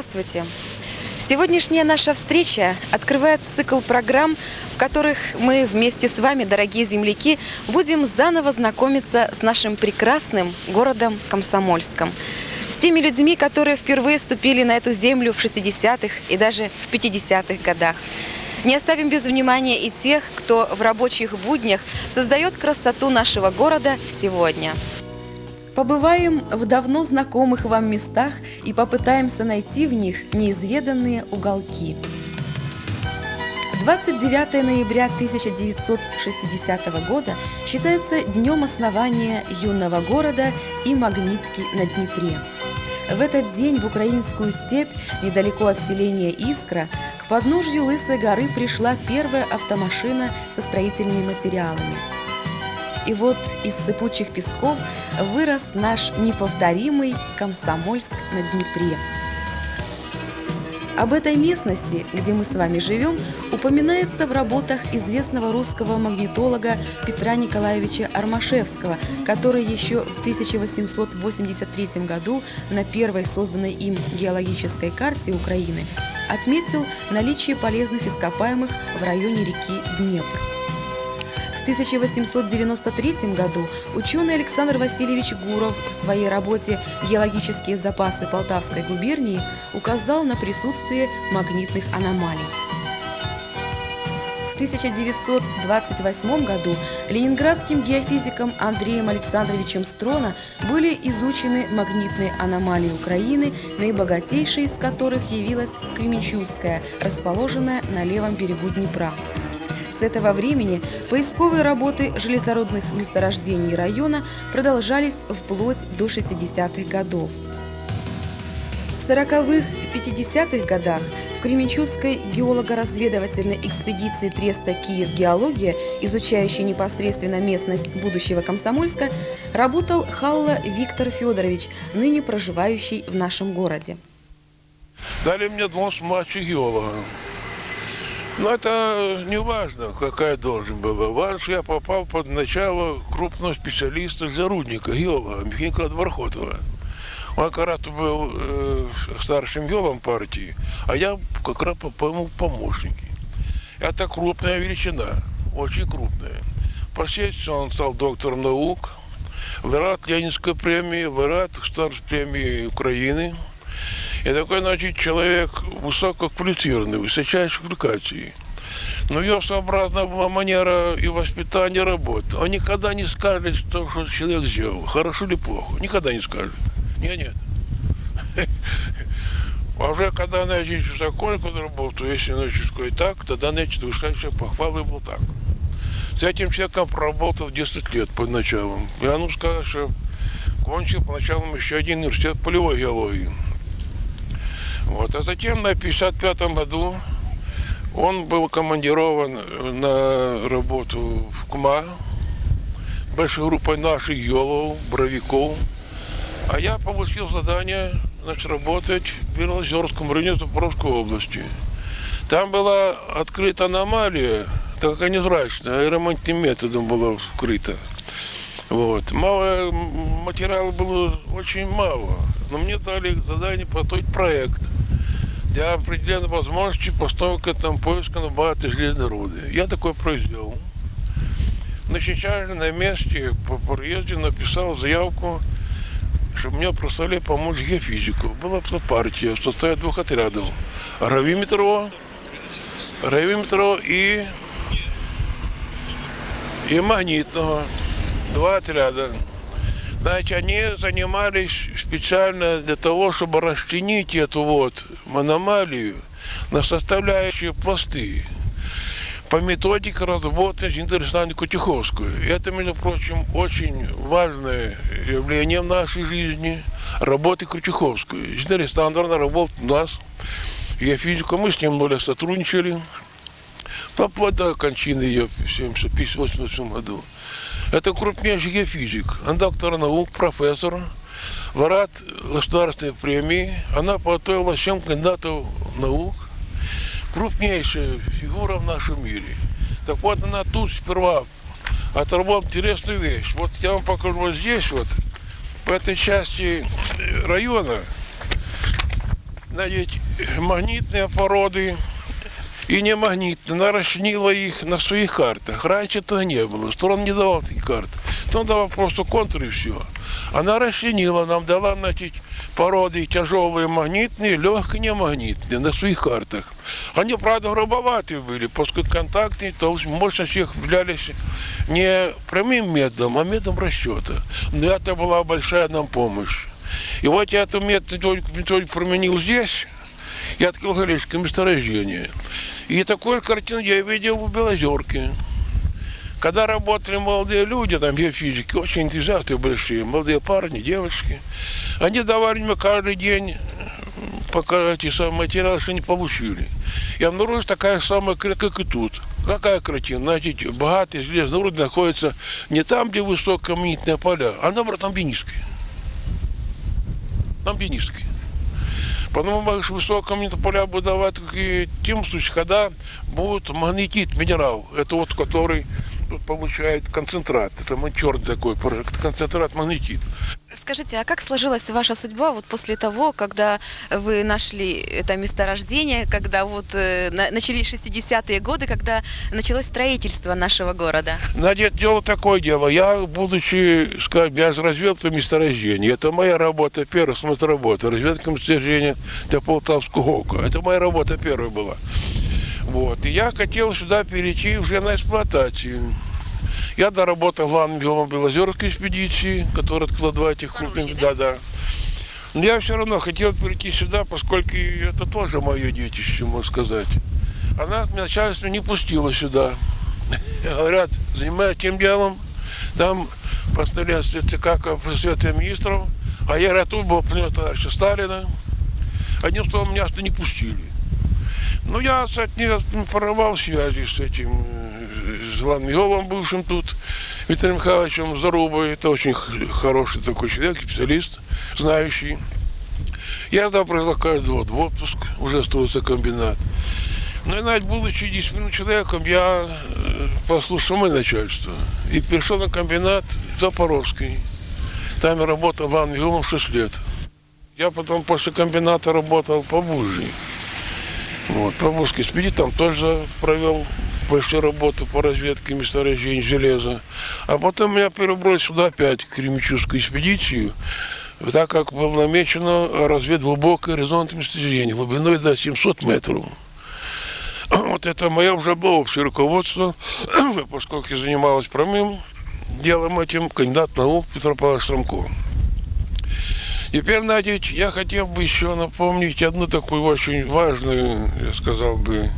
Здравствуйте! Сегодняшняя наша встреча открывает цикл программ, в которых мы вместе с вами, дорогие земляки, будем заново знакомиться с нашим прекрасным городом Комсомольском. С теми людьми, которые впервые ступили на эту землю в 60-х и даже в 50-х годах. Не оставим без внимания и тех, кто в рабочих буднях создает красоту нашего города сегодня. Побываем в давно знакомых вам местах и попытаемся найти в них неизведанные уголки. 29 ноября 1960 года считается днем основания юного города и магнитки на Днепре. В этот день в украинскую степь, недалеко от селения Искра, к подножью Лысой горы пришла первая автомашина со строительными материалами – и вот из сыпучих песков вырос наш неповторимый Комсомольск на Днепре. Об этой местности, где мы с вами живем, упоминается в работах известного русского магнитолога Петра Николаевича Армашевского, который еще в 1883 году на первой созданной им геологической карте Украины отметил наличие полезных ископаемых в районе реки Днепр. В 1893 году ученый Александр Васильевич Гуров в своей работе «Геологические запасы Полтавской губернии» указал на присутствие магнитных аномалий. В 1928 году ленинградским геофизиком Андреем Александровичем Строна были изучены магнитные аномалии Украины, наибогатейшей из которых явилась Кременчугская, расположенная на левом берегу Днепра. С этого времени поисковые работы железородных месторождений района продолжались вплоть до 60-х годов. В 40-х и 50-х годах в Кременчугской геолого-разведывательной экспедиции Треста «Киев геология», изучающей непосредственно местность будущего Комсомольска, работал Халла Виктор Федорович, ныне проживающий в нашем городе. Дали мне должность младшего геолога. Но это не важно, какая должность была. Важно, я попал под начало крупного специалиста для рудника, геолога Михаила Дворхотова. Он как раз был э, старшим геологом партии, а я как раз попал ему в помощники. Это крупная величина, очень крупная. Впоследствии он стал доктором наук, лауреат Ленинской премии, лауреат Старшей премии Украины – и такой, значит, человек высококвалифицированный, высочайшей квалификации. Но ее своеобразная была манера и воспитание работы. Он никогда не скажет, что, что человек сделал, хорошо или плохо. Никогда не скажет. Нет, нет. А уже когда, значит, закончил работу, если, значит, сказать так, тогда, значит, высочайшая похвалы был так. С этим человеком проработал 10 лет под началом. Я ну сказать, что кончил поначалу еще один университет полевой геологии. Вот. А затем на 55 году он был командирован на работу в КМА большой группой наших геологов, бровиков. А я получил задание значит, работать в Белозерском районе Запорожской области. Там была открыта аномалия, так как незрачная, аэромонтным методом была вскрыта. Вот. Мало материала было очень мало. Но мне дали задание подготовить проект для определенной возможности постановка там поиска на богатой железной руды. Я такое произвел. Но сейчас же на месте по приезде написал заявку, чтобы мне прислали помочь геофизику. Была партия в составе двух отрядов. Равиметрово, Равиметрово и, и магнитного. Два отряда. Значит, они занимались специально для того, чтобы расчленить эту вот аномалию на составляющие пласты по методике разработанной Зинаиды Александровной Кутиховской. Это, между прочим, очень важное явление в нашей жизни, работы Кутиховской. Зинаида Александровна работала у нас, я физику, мы с ним более сотрудничали, вплоть до кончины ее в 1958 году. Это крупнейший геофизик, он доктор наук, профессор, лауреат государственной премии. Она подготовила 7 кандидатов наук, крупнейшая фигура в нашем мире. Так вот, она тут сперва оторвала интересную вещь. Вот я вам покажу вот здесь вот, в этой части района, Значит, магнитные породы и не магнитные. Она расчленила их на своих картах. Раньше этого не было. Сторон не давал таких карт. Он давал просто контур и все. Она расчленила, нам дала, значит, породы тяжелые магнитные, легкие немагнитные на своих картах. Они, правда, грубоватые были, поскольку контактные, то мощность их являлись не прямым методом, а методом расчета. Но это была большая нам помощь. И вот я эту методик, методик применил здесь, и открыл галечское месторождение. И такую картину я видел в Белозерке. Когда работали молодые люди, там геофизики, очень энтузиасты большие, молодые парни, девочки, они давали мне каждый день пока эти самые материалы, что они получили. И обнаружилась такая самая, как и тут. Какая картина? Значит, богатые железные руды находятся не там, где высококамнитные поля, а наоборот, там, где низкие. Там, где низкие. Потому что высококамнитные поля будут давать и тем случаем, когда будет магнетит, минерал. Это вот который получает концентрат. Это черный такой концентрат магнетит. Скажите, а как сложилась ваша судьба вот после того, когда вы нашли это месторождение, когда вот э, на- начались 60-е годы, когда началось строительство нашего города? Надет дело такое дело. Я, будучи, скажем, я же разведал это моя работа, первая смотр работа. Разведка месторождения для Полтавского округа. Это моя работа первая была. Вот. И я хотел сюда перейти уже на эксплуатацию. Я доработал главным белом Белозерской экспедиции, которая открыла два этих крупных. Да, да. Но я все равно хотел перейти сюда, поскольку это тоже мое детище, можно сказать. Она начальство не пустила сюда. Говорят, занимаюсь тем делом, там постановление ЦК по Совета Министров, а я говорят, тут был пленер товарища Сталина. Одним словом, меня сюда не пустили. Ну, я с ним порвал связи с этим, э, с главным Головом бывшим тут, Виктором Михайловичем Зарубой. Это очень х- хороший такой человек, специалист, знающий. Я тогда приезжал каждый год в отпуск, уже строился комбинат. Ну и навіть будучи дійсним чоловіком, я е, послушал моє начальство и перешел на комбинат Запорожский. Там я работал главным геологом 6 лет. Я потом после комбината работал по Бужьей. Вот, по Бужской спиди там тоже провел большую работу по разведке месторождений железа. А потом меня перебрали сюда опять, в Кремичевскую экспедицию, так как было намечено разведать глубокий горизонт месторождений глубиной до 700 метров. Вот это мое уже было общее руководство, поскольку я занималась прямым делом этим, кандидат наук Петр Павлович Стромко. Теперь, Надя, я хотел бы еще напомнить одну такую очень важную, я сказал бы,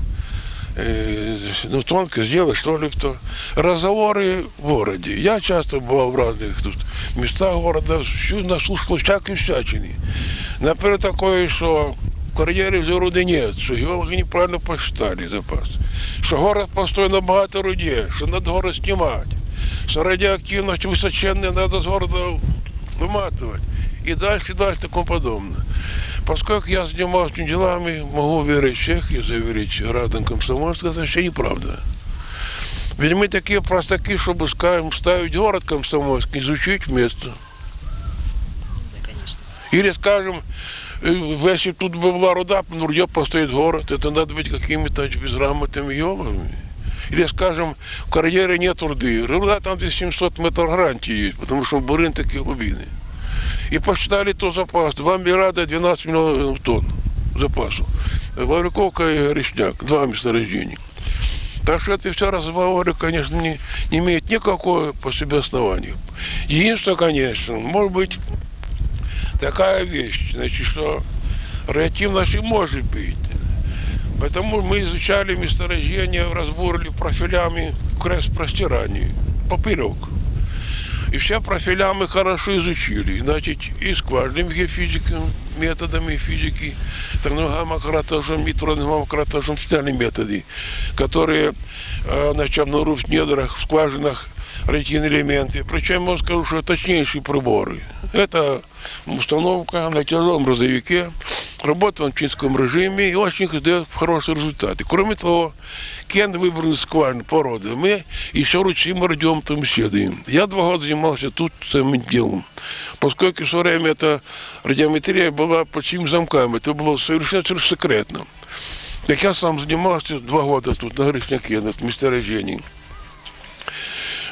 ну, тонко сделать, что ли, кто. Разговоры в городе. Я часто бывал в разных тут местах города, всю наслушал всякой всячины. Например, такое, что в карьере взял руды нет, что геологи неправильно посчитали запас, что город построен на багато руде, что надо город снимать, что радиоактивность высоченная надо с города выматывать и дальше, и дальше, и тому подобное. Поскольку я занимался этими делами, могу уверить всех и заверить граждан Комсомольска, это вообще неправда. Ведь мы такие простаки, чтобы, скажем, ставить город Комсомольск, изучить место. Или, скажем, э, если тут бы была руда, на руде постоит город, это надо быть какими-то безграмотными геологами. Или, скажем, в карьере нет руды. Руда там где 700 метров гарантии есть, потому что бурин такие глубины. И посчитали то запас. 2 миллиарда 12 миллионов тонн запасу. Лавриковка и Горячняк, два месторождения. Так что это все разговоры, конечно, не, не имеет никакого по себе основания. Единственное, конечно, может быть, такая вещь, значит, что радиоактивность и может быть. Поэтому мы изучали месторождения, разбурили профилями крест простирания, поперек. И все профиля мы хорошо изучили. Значит, и скважинными геофизиками, методами физики, термогамократажем, митроногамократажем, специальные методы, которые э, значит, обнаруживают в недрах, в скважинах радиоактивные элементы. Причем, я скажу, что точнейшие приборы. Это установка на тяжелом грузовике, Работал в финском режиме и очень дает хорошие результаты. Кроме того, Кен выбран скважины породы. Мы еще ручным радиометром исследуем. Я два года занимался тут этим делом. Поскольку в свое время эта радиометрия была под чьими замками, это было совершенно секретно. Так я сам занимался два года тут, на Гришняке, на месторождении.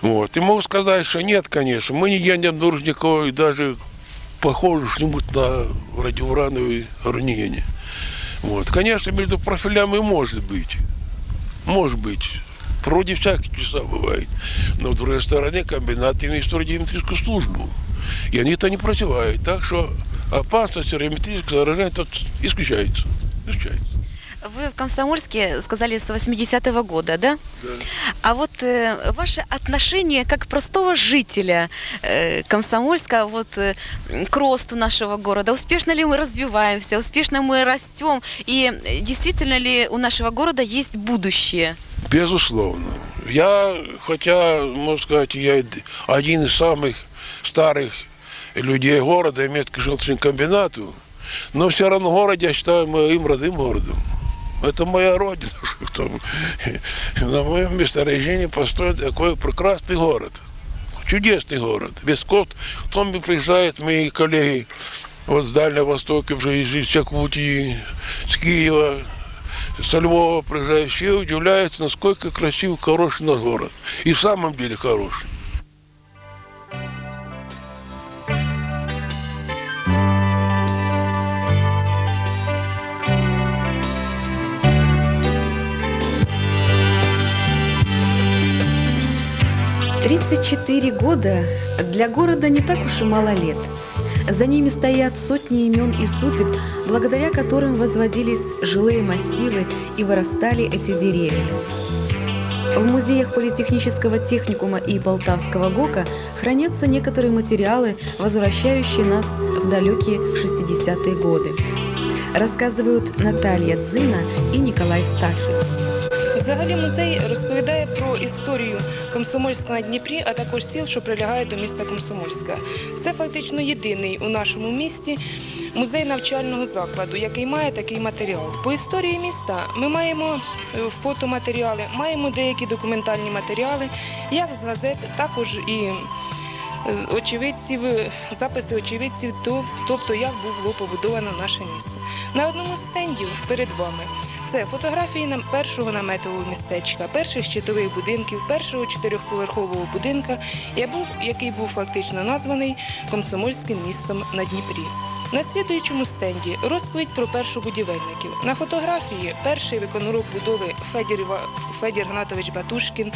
Вот. И могу сказать, что нет, конечно. Мы не не обнаружили и даже похоже что-нибудь на радиоурановые ранения. Вот. Конечно, между профилями может быть. Может быть. Вроде всякие часа бывает. Но, с другой стороны, комбинат имеет радиометрическую службу. И они это не противают. Так что опасность радиометрического заражения тут исключается. Исключается. Вы в Комсомольске сказали с 80-го года, да? Да. А вот э, ваше отношение как простого жителя э, Комсомольска вот, э, к росту нашего города, успешно ли мы развиваемся, успешно мы растем, и э, действительно ли у нашего города есть будущее? Безусловно. Я, хотя, можно сказать, я один из самых старых людей города, имеет к желчному комбинату, но все равно город я считаю моим родным городом. Это моя родина. На моем месторождении построен такой прекрасный город. Чудесный город. Весь кот. Потом приезжают мои коллеги вот с Дальнего Востока, уже из Якутии, с Киева, со Львова приезжают, все удивляются, насколько красивый, хороший наш город. И в самом деле хороший. Тридцать четыре года для города не так уж и мало лет. За ними стоят сотни имен и судеб, благодаря которым возводились жилые массивы и вырастали эти деревья. В музеях Политехнического техникума и Полтавского ГОКа хранятся некоторые материалы, возвращающие нас в далекие 60-е годы. Рассказывают Наталья Дзина и Николай Стахин. Взагалі музей розповідає про історію Комсомольська на Дніпрі, а також сіл, що прилягають до міста Комсомольська. Це фактично єдиний у нашому місті музей навчального закладу, який має такий матеріал. По історії міста ми маємо е, фотоматеріали, маємо деякі документальні матеріали, як з газет, також і е, очевидців, записи очевидців, тобто як було побудовано наше місто. На одному з стендів перед вами це фотографії нам першого наметового містечка, перших щитових будинків, першого чотирьохповерхового будинка, який був фактично названий комсомольським містом на Дніпрі. На слідуючому стенді розповідь про першобудівельників. На фотографії перший виконурок будови Федір, Федір Гнатович Батушкін,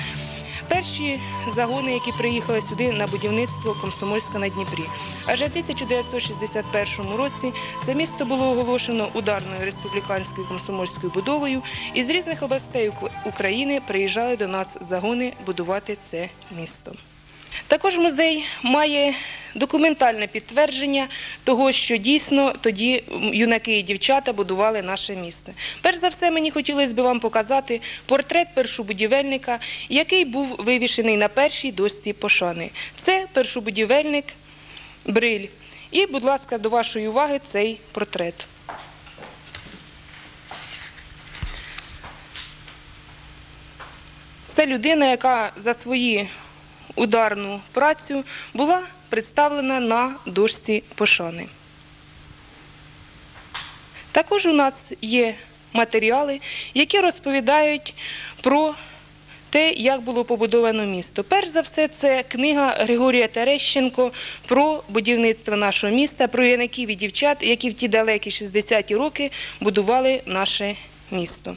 перші загони, які приїхали сюди на будівництво Комсомольська на Дніпрі. Аже в 1961 році це місто було оголошено ударною республіканською комсомольською будовою, і з різних областей Ук- України приїжджали до нас загони будувати це місто. Також музей має документальне підтвердження того, що дійсно тоді юнаки і дівчата будували наше місто. Перш за все, мені хотілося б вам показати портрет першобудівельника, який був вивішений на першій дошці пошани. Це першобудівельник Бриль. І, будь ласка, до вашої уваги цей портрет. Це людина, яка за свою ударну працю була представлена на дошці пошани. Також у нас є матеріали, які розповідають про те, як було побудовано місто. Перш за все, це книга Григорія Терещенко про будівництво нашого міста, про юнаків і дівчат, які в ті далекі 60-ті роки будували наше місто.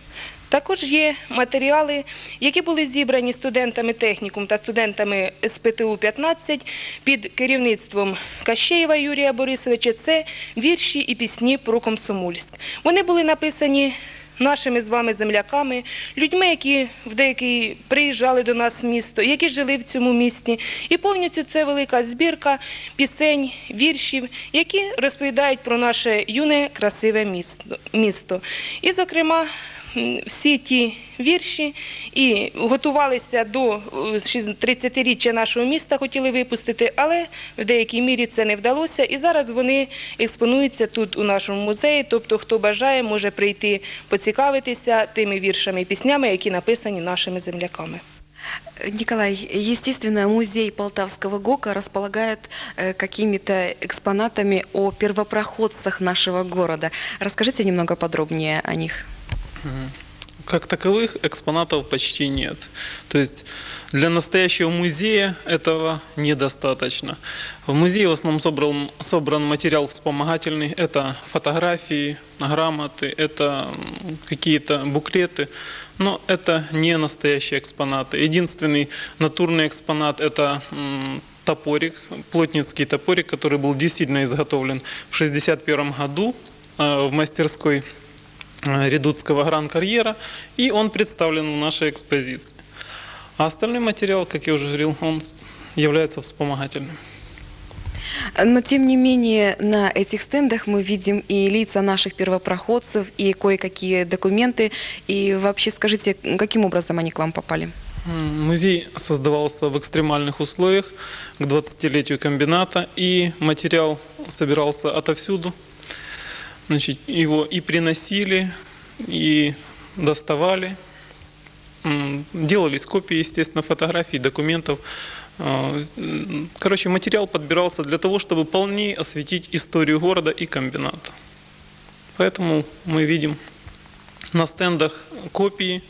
Також є матеріали, які були зібрані студентами технікум та студентами СПТУ 15 під керівництвом Кащеєва Юрія Борисовича. Це вірші і пісні про Комсомольськ. Вони були написані нашими з вами земляками, людьми, які в деякий приїжджали до нас в місто, які жили в цьому місті. І повністю це велика збірка пісень, віршів, які розповідають про наше юне красиве місто. І, зокрема, всі ті вірші і готувалися до е, 30-річчя нашого міста, хотіли випустити, але в деякій мірі це не вдалося. І зараз вони експонуються тут у нашому музеї. Тобто, хто бажає, може прийти поцікавитися тими віршами і піснями, які написані нашими земляками. Николай, естественно, музей Полтавского ГОКа располагает э, какими-то экспонатами о первопроходцах нашего города. Расскажите немного подробнее о них. Как таковых экспонатов почти нет. То есть для настоящего музея этого недостаточно. В музее в основном собран, собран материал вспомогательный. Это фотографии, грамоты, это какие-то буклеты. Но это не настоящие экспонаты. Единственный натурный экспонат – это топорик, плотницкий топорик, который был действительно изготовлен в 1961 году э, в мастерской редутского гран-карьера, и он представлен в нашей экспозиции. А остальной материал, как я уже говорил, он является вспомогательным. Но, тем не менее, на этих стендах мы видим и лица наших первопроходцев, и кое-какие документы. И вообще скажите, каким образом они к вам попали? Музей создавался в экстремальных условиях к 20-летию комбината, и материал собирался отовсюду. Значит, его и приносили, и доставали. Делались копии, естественно, фотографий, документов. А, Короче, материал подбирался для того, чтобы полнее осветить историю города и комбината. Поэтому мы видим на стендах копии,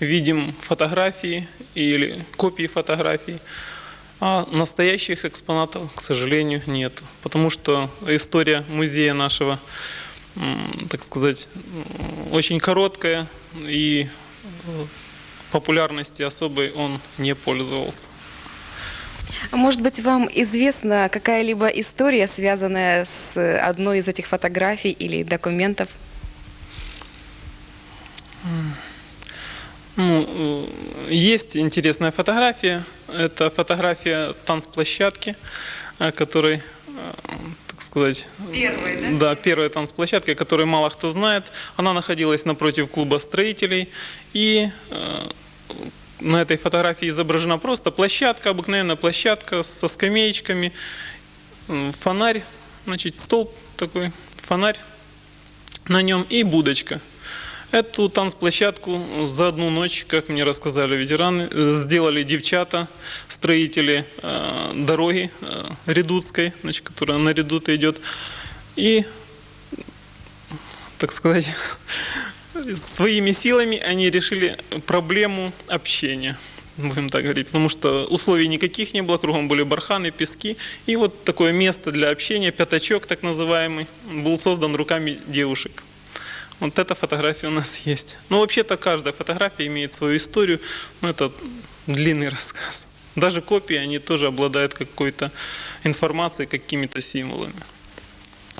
видим фотографии или копии фотографий, а настоящих экспонатов, к сожалению, нет. Потому что история музея нашего, так сказать, очень короткая и популярности особой он не пользовался. Может быть, вам известна какая-либо история, связанная с одной из этих фотографий или документов? Ну, э, есть интересная фотография. Это фотография танцплощадки, э, которой, э, сказать... Первой, да? Да, первая танцплощадка, которую мало кто знает. Она находилась напротив клуба строителей. И э, на этой фотографии изображена просто площадка, обыкновенная площадка со скамеечками, м, фонарь, значит, столб такой, фонарь на нем и будочка. Эту танцплощадку за одну ночь, как мне рассказали ветераны, э, сделали девчата, строители э, дороги э, Редутской, значит, которая на Редута идет. И, так сказать, своими силами они решили проблему общения, будем так говорить, потому что условий никаких не было, кругом были барханы, пески, и вот такое место для общения, пятачок так называемый, был создан руками девушек. Вот эта фотография у нас есть. Ну, вообще-то каждая фотография имеет свою историю, но это длинный рассказ. Даже копии, они тоже обладают какой-то информацией, какими-то символами.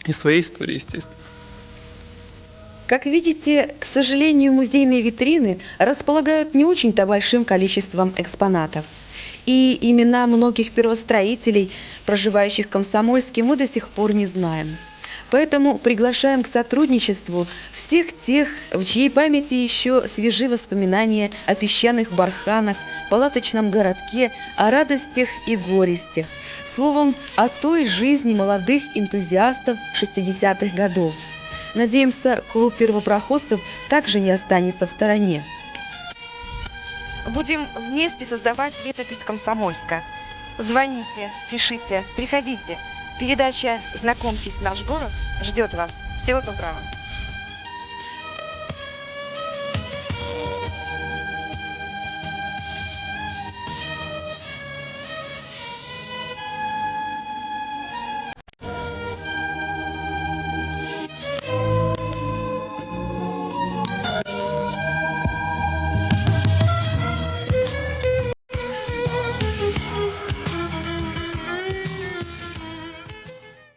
И своей историей, естественно. Как видите, к сожалению, музейные витрины располагают не очень-то большим количеством экспонатов. И имена многих первостроителей, проживающих в Комсомольске, мы до сих пор не знаем. Поэтому приглашаем к сотрудничеству всех тех, в чьей памяти еще свежи воспоминания о песчаных барханах, палаточном городке, о радостях и горестях. Словом, о той жизни молодых энтузиастов 60-х годов. Надеемся, клуб первопроходцев также не останется в стороне. Будем вместе создавать летопись Комсомольска. Звоните, пишите, приходите. Передача «Знакомьтесь, наш город» ждет вас. Всего доброго.